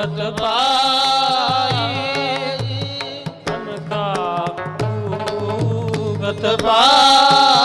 ਭਗਤ ਪਾਈ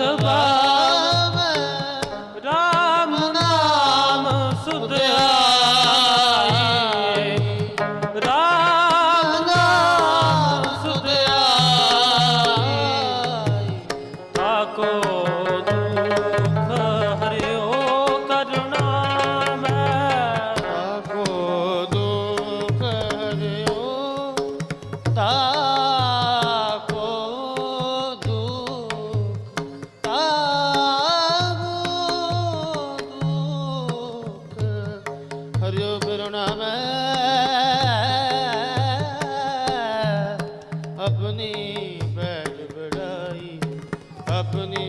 सभा আপনি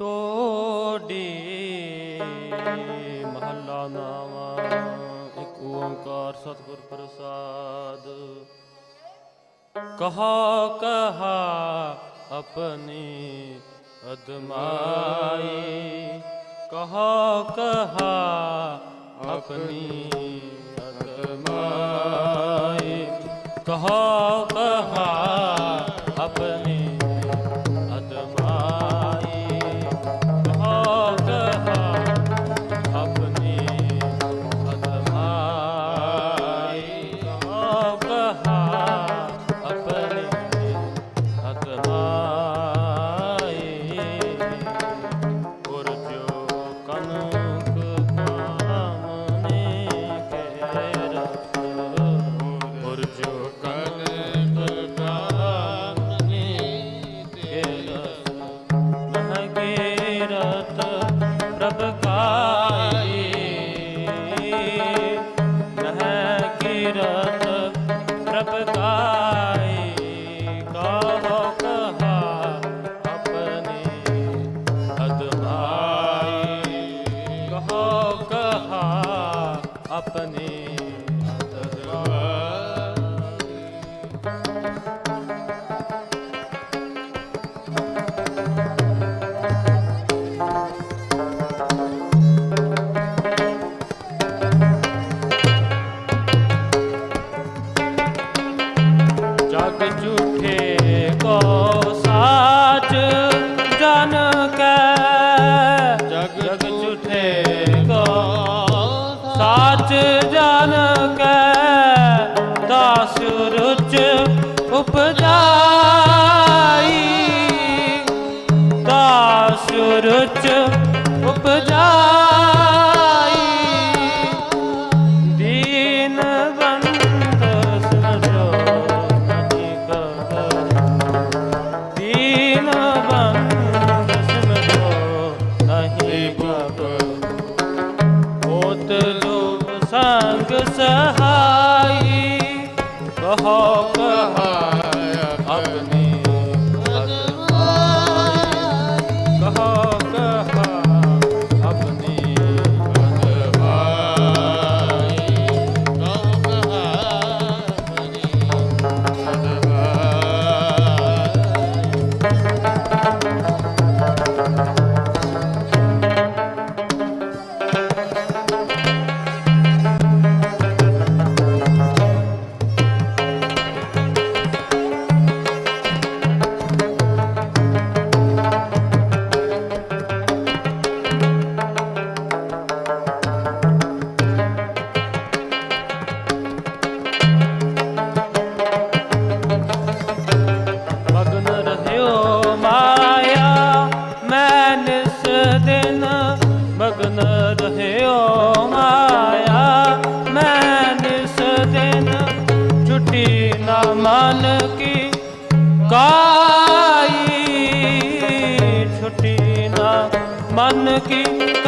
ਤੋੜੀ ਮਹੱਲਾ ਨਾਵਾ, ਇੱਕ ਓੰਕਾਰ ਸਤਿਗੁਰ ਪ੍ਰਸਾਦ। ਕਹਾ ਕਹਾ ਆਪਣੀ ਅਦਮਾਈ, ਕਹਾ ਕਹਾ ਆਪਣੀ ਅਦਮਾਈ, ਕਹਾ ਕਹਾ ਆਪਣੀ ਝੂਠੇ ਕੋ ਸਾਚ ਜਨ ਕੈ। ਜਗ ਝੂਠੇ ਕੋ ਜਨ ਕੈ। ਦਾਸ ਰੁਚ ਉਪਜਾਈ। ਦਾਸ ਰੁਚ ਉਪਜਾਈ। ਨਾਨਕ ਸਹਾਈ ਕਹੋ ਕਹਾ के